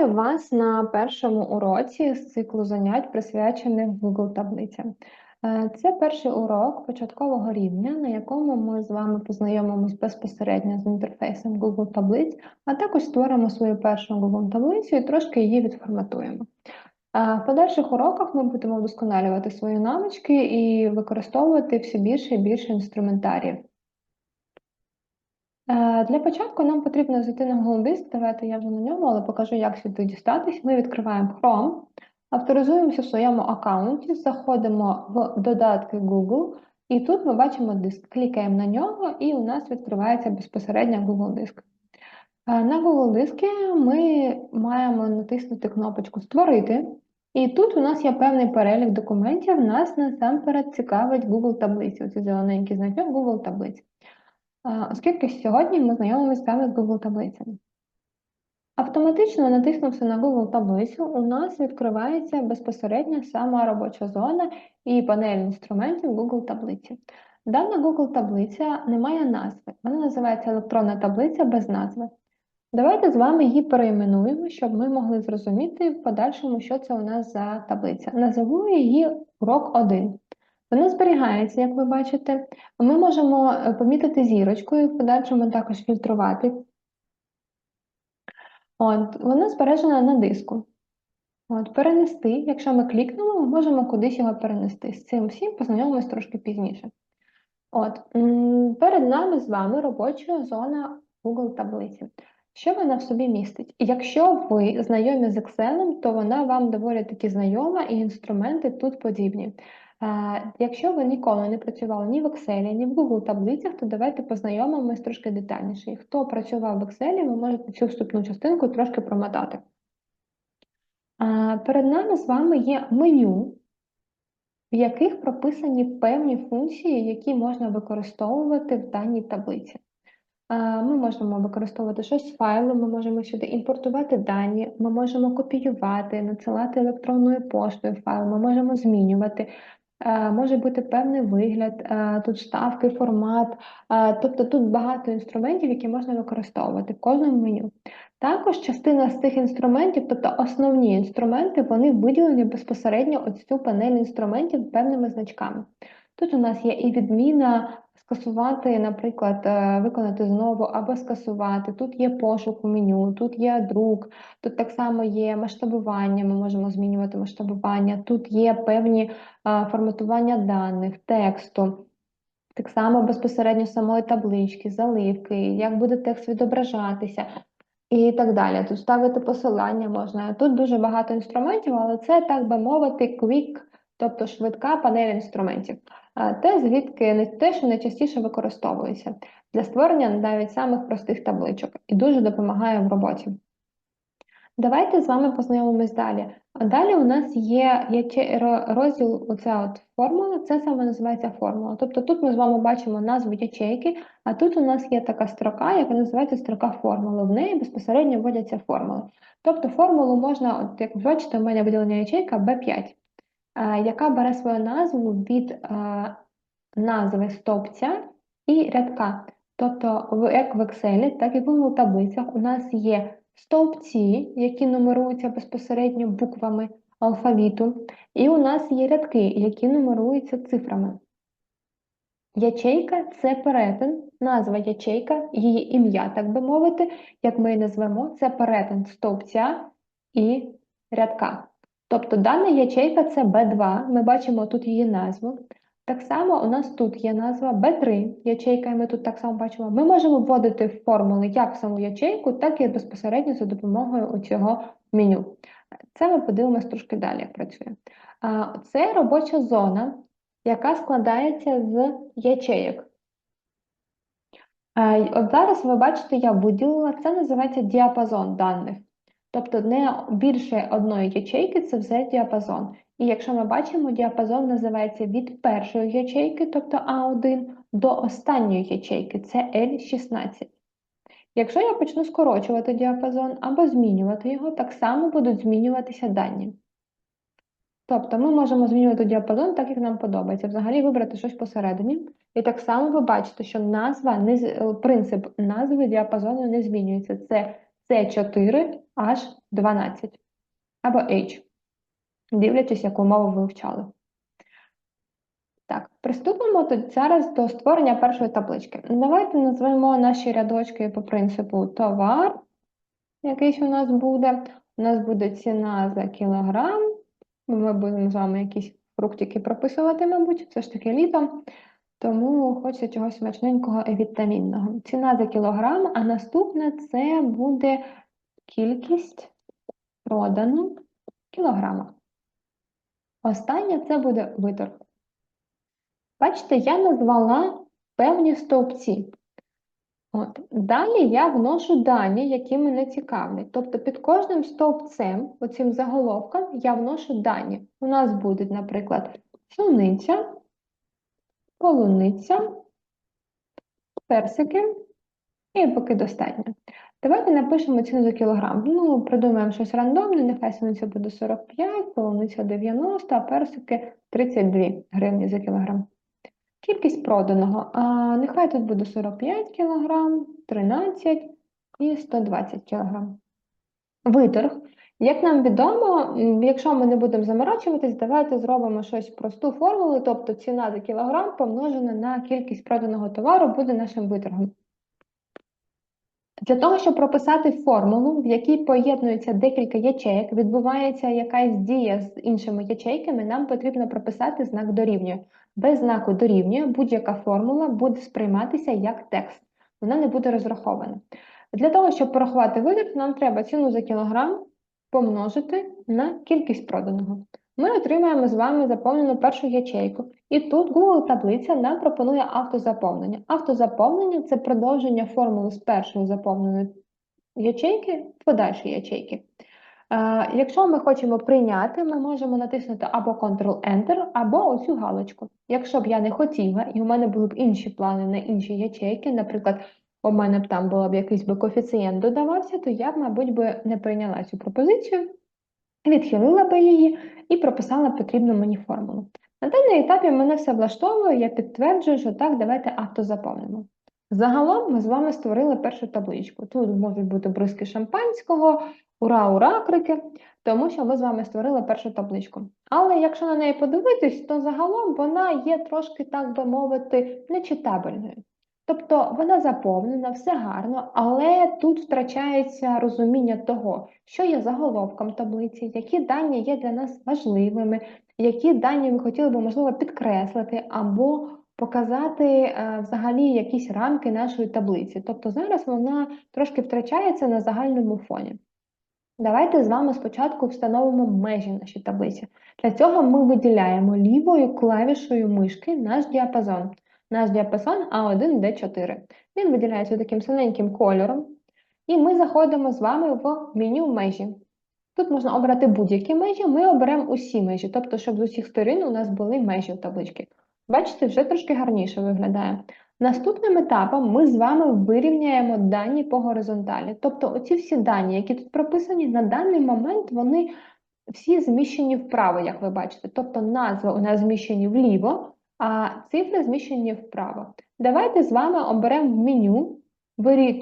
Вітаю вас на першому уроці з циклу занять, присвячених Google таблицям. Е, це перший урок початкового рівня, на якому ми з вами познайомимось безпосередньо з інтерфейсом Google таблиць, а також створимо свою першу Google таблицю і трошки її відформатуємо. Е, в подальших уроках ми будемо вдосконалювати свої навички і використовувати все більше і більше інструментарів. Е, для початку нам потрібно зайти на Google Диск, давайте я вже на ньому, але покажу, як сюди дістатись. Ми відкриваємо Chrome, авторизуємося в своєму аккаунті, заходимо в додатки Google, і тут ми бачимо диск. Клікаємо на нього, і у нас відкривається безпосередньо Google Диск. Е, на Google дискі ми маємо натиснути кнопочку Створити. І тут у нас є певний перелік документів, нас насамперед цікавить Google таблиці. Оці зелененький значок Google таблиць оскільки сьогодні ми знайомимося саме з Google таблицями. Автоматично натиснувши на Google таблицю, у нас відкривається безпосередньо сама робоча зона і панель інструментів Google таблиці. Дана Google таблиця не має назви, вона називається електронна таблиця без назви. Давайте з вами її перейменуємо, щоб ми могли зрозуміти в подальшому, що це у нас за таблиця. Назову її урок 1. Вона зберігається, як ви бачите. Ми можемо е, помітити зірочкою, в подальшому також фільтрувати. От, Вона збережена на диску. От, Перенести, якщо ми клікнемо, ми можемо кудись його перенести. З цим всім познайомимось трошки пізніше. От, Перед нами з вами робоча зона Google таблиці. Що вона в собі містить? Якщо ви знайомі з Excel, то вона вам доволі таки знайома, і інструменти тут подібні. Якщо ви ніколи не працювали ні в Excel, ні в Google таблицях, то давайте познайомимось трошки детальніше. І хто працював в Excel, ви можете цю вступну частинку трошки промотати. Перед нами з вами є меню, в яких прописані певні функції, які можна використовувати в даній таблиці. Ми можемо використовувати щось з файлу, ми можемо сюди імпортувати дані, ми можемо копіювати, надсилати електронною поштою файл, ми можемо змінювати. Е, може бути певний вигляд, е, тут ставки, формат, е, тобто тут багато інструментів, які можна використовувати в кожному меню. Також частина з цих інструментів, тобто основні інструменти, вони виділені безпосередньо ось цю панель інструментів певними значками. Тут у нас є і відміна скасувати, наприклад, е, виконати знову або скасувати. Тут є пошук у меню, тут є друк, тут так само є масштабування, ми можемо змінювати масштабування, тут є певні е, форматування даних, тексту. Так само безпосередньо самої таблички, заливки, як буде текст відображатися і так далі. Тут ставити посилання можна. Тут дуже багато інструментів, але це, так би мовити, quick, тобто швидка панель інструментів те, звідки те, що найчастіше використовується для створення навіть самих простих табличок і дуже допомагає в роботі. Давайте з вами познайомимось далі. Далі у нас є розділ оця от формула, це саме називається формула. Тобто тут ми з вами бачимо назву ячейки, а тут у нас є така строка, яка називається строка формули. В неї безпосередньо вводяться формули. Тобто формулу можна, от як ви бачите, у мене виділення ячейка B5 яка бере свою назву від назви стовпця і рядка. Тобто, як в Excel, так і в Google таблицях у нас є стовпці, які нумеруються безпосередньо буквами алфавіту, і у нас є рядки, які нумеруються цифрами. Ячейка це перетин, назва ячейка, її ім'я, так би мовити, як ми її назвемо, це перетин стовпця і рядка. Тобто дана ячейка це B2, ми бачимо тут її назву. Так само у нас тут є назва B3 ячейка, і ми тут так само бачимо. Ми можемо вводити формули як в саму ячейку, так і безпосередньо за допомогою цього меню. Це ми подивимося трошки далі, як працює. Це робоча зона, яка складається з ячейок. От зараз ви бачите, я виділила, це називається діапазон даних. Тобто не більше одної ячейки це вже діапазон. І якщо ми бачимо, діапазон називається від першої ячейки, тобто А1, до останньої ячейки, це L16. Якщо я почну скорочувати діапазон або змінювати його, так само будуть змінюватися дані. Тобто ми можемо змінювати діапазон так, як нам подобається. Взагалі вибрати щось посередині. І так само ви бачите, що назва, принцип назви діапазону не змінюється. Це С4, H12 або H, дивлячись, яку мову ви вивчали. Так, приступимо тут зараз до створення першої таблички. Давайте назвемо наші рядочки по принципу товар, якийсь у нас буде. У нас буде ціна за кілограм. Ми будемо з вами якісь фруктики прописувати, мабуть, це ж таки літо. Тому хочеться чогось смачненького і вітамінного. Ціна за кілограм, а наступне це буде кількість продану кілограма. Останнє це буде виторг. Бачите, я назвала певні стовпці. От. Далі я вношу дані, які мене цікавлять. Тобто під кожним стовпцем, оцим заголовком, я вношу дані. У нас будуть, наприклад, суниця, полуниця, персики, і поки достатньо. Давайте напишемо ціну за кілограм. Ну, придумаємо щось рандомне, нехай суниця буде 45, полуниця 90, а персики 32 гривні за кілограм. Кількість проданого. А, нехай тут буде 45 кг, 13 і 120 кг. Виторг. Як нам відомо, якщо ми не будемо заморочуватись, давайте зробимо щось просту формулу, тобто ціна за кілограм помножена на кількість проданого товару буде нашим виторгом. Для того, щоб прописати формулу, в якій поєднуються декілька ячеїк, відбувається якась дія з іншими ячейками, нам потрібно прописати знак дорівнює. Без знаку дорівнює будь-яка формула буде сприйматися як текст, вона не буде розрахована. Для того, щоб порахувати витрат, нам треба ціну за кілограм помножити на кількість проданого. Ми отримаємо з вами заповнену першу ячейку. І тут Google таблиця нам пропонує автозаповнення. Автозаповнення це продовження формули з першої заповненої ячейки в подальші ячейки. Е, Якщо ми хочемо прийняти, ми можемо натиснути або Ctrl-Enter, або оцю галочку. Якщо б я не хотіла, і у мене були б інші плани на інші ячейки, наприклад, у мене б там була б якийсь би коефіцієнт додавався, то я б, мабуть, би не прийняла цю пропозицію, відхилила би її і прописала потрібну мені формулу. На даний етапі мене все влаштовує, я підтверджую, що так, давайте автозаповнимо. Загалом ми з вами створили першу табличку. Тут можуть бути бризки шампанського, ура, ура, крики, тому що ми з вами створили першу табличку. Але якщо на неї подивитись, то загалом вона є трошки, так би мовити, нечитабельною. Тобто вона заповнена, все гарно, але тут втрачається розуміння того, що є заголовком таблиці, які дані є для нас важливими, які дані ми хотіли би, можливо, підкреслити або показати е, взагалі якісь рамки нашої таблиці. Тобто зараз вона трошки втрачається на загальному фоні. Давайте з вами спочатку встановимо межі нашій таблиці. Для цього ми виділяємо лівою клавішою мишки наш діапазон. Наш діапазон А1, Д4. Він виділяється таким синеньким кольором. І ми заходимо з вами в меню межі. Тут можна обрати будь-які межі, ми оберемо усі межі, тобто, щоб з усіх сторін у нас були межі в табличці. Бачите, вже трошки гарніше виглядає. Наступним етапом ми з вами вирівняємо дані по горизонталі. Тобто, оці всі дані, які тут прописані, на даний момент вони всі зміщені вправо, як ви бачите. Тобто назви у нас зміщені вліво, цифри зміщені вправо. Давайте з вами оберемо меню.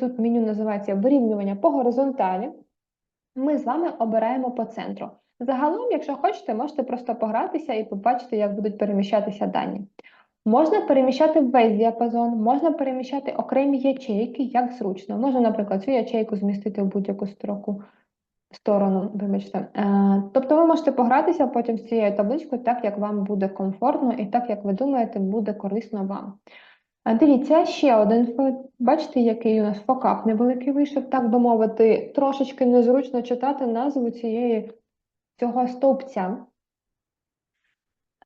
Тут меню називається вирівнювання по горизонталі. Ми з вами обираємо по центру. Загалом, якщо хочете, можете просто погратися і побачити, як будуть переміщатися дані. Можна переміщати весь діапазон, можна переміщати окремі ячейки, як зручно. Можна, наприклад, цю ячейку змістити в будь-яку строку, сторону, вибачте. Е, тобто ви можете погратися потім з цією табличкою так, як вам буде комфортно і так, як ви думаєте, буде корисно вам. Дивіться, ще один бачите, який у нас фокап невеликий вийшов, так би мовити, трошечки незручно читати назву цієї, цього стовпця.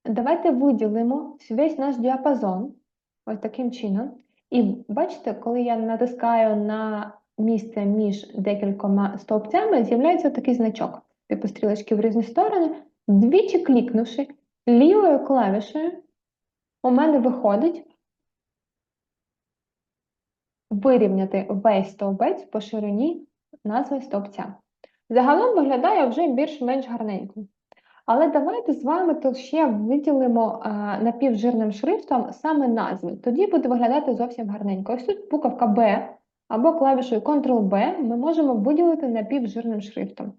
Давайте виділимо весь наш діапазон, ось таким чином. І бачите, коли я натискаю на місце між декількома стовпцями, з'являється такий значок, типу стрілочки в різні сторони. Двічі клікнувши лівою клавішею, у мене виходить вирівняти весь стовбець по ширині назви стовпця. Загалом виглядає вже більш-менш гарненько. Але давайте з вами то ще виділимо напівжирним шрифтом саме назви. Тоді буде виглядати зовсім гарненько. Ось тут буковка Б, або клавішою Ctrl-B ми можемо виділити напівжирним шрифтом.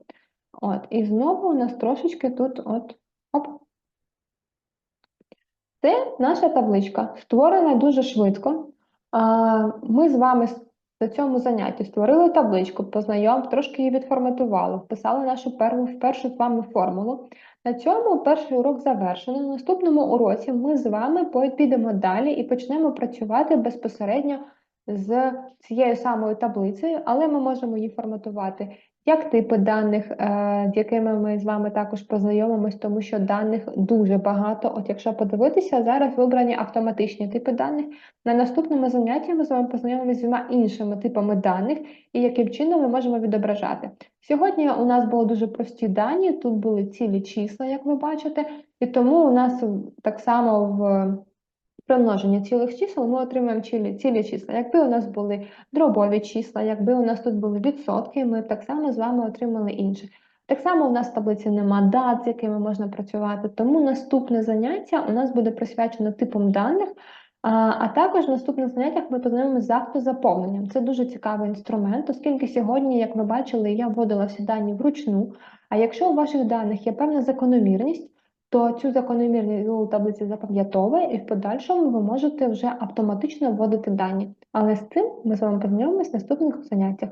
От, і знову у нас трошечки тут от, оп. Це наша табличка, створена дуже швидко. Ми з вами на цьому занятті створили табличку, познайом, трошки її відформатували, вписали нашу перву, першу з вами формулу. На цьому перший урок завершено. На наступному уроці ми з вами підемо далі і почнемо працювати безпосередньо з цією самою таблицею, але ми можемо її форматувати як типи даних, е, з якими ми з вами також познайомимось, тому що даних дуже багато. От якщо подивитися, зараз вибрані автоматичні типи даних. На наступному занятті ми з вами познайомимося з двома іншими типами даних і яким чином ми можемо відображати. Сьогодні у нас були дуже прості дані, тут були цілі числа, як ви бачите, і тому у нас так само в при множенні цілих чисел ми отримуємо цілі, цілі числа. Якби у нас були дробові числа, якби у нас тут були відсотки, ми б так само з вами отримали інше. Так само у нас в таблиці нема дат, з якими можна працювати, тому наступне заняття у нас буде присвячено типам даних, а, а також в наступних заняттях ми познайомимося з автозаповненням. Це дуже цікавий інструмент, оскільки сьогодні, як ви бачили, я вводила всі дані вручну. А якщо у ваших даних є певна закономірність, то цю закономірність у таблиці запам'ятовує, і в подальшому ви можете вже автоматично вводити дані. Але з цим ми з вами познайомимося в наступних заняттях.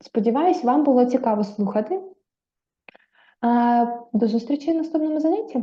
Сподіваюсь, вам було цікаво слухати. До зустрічі в наступному занятті.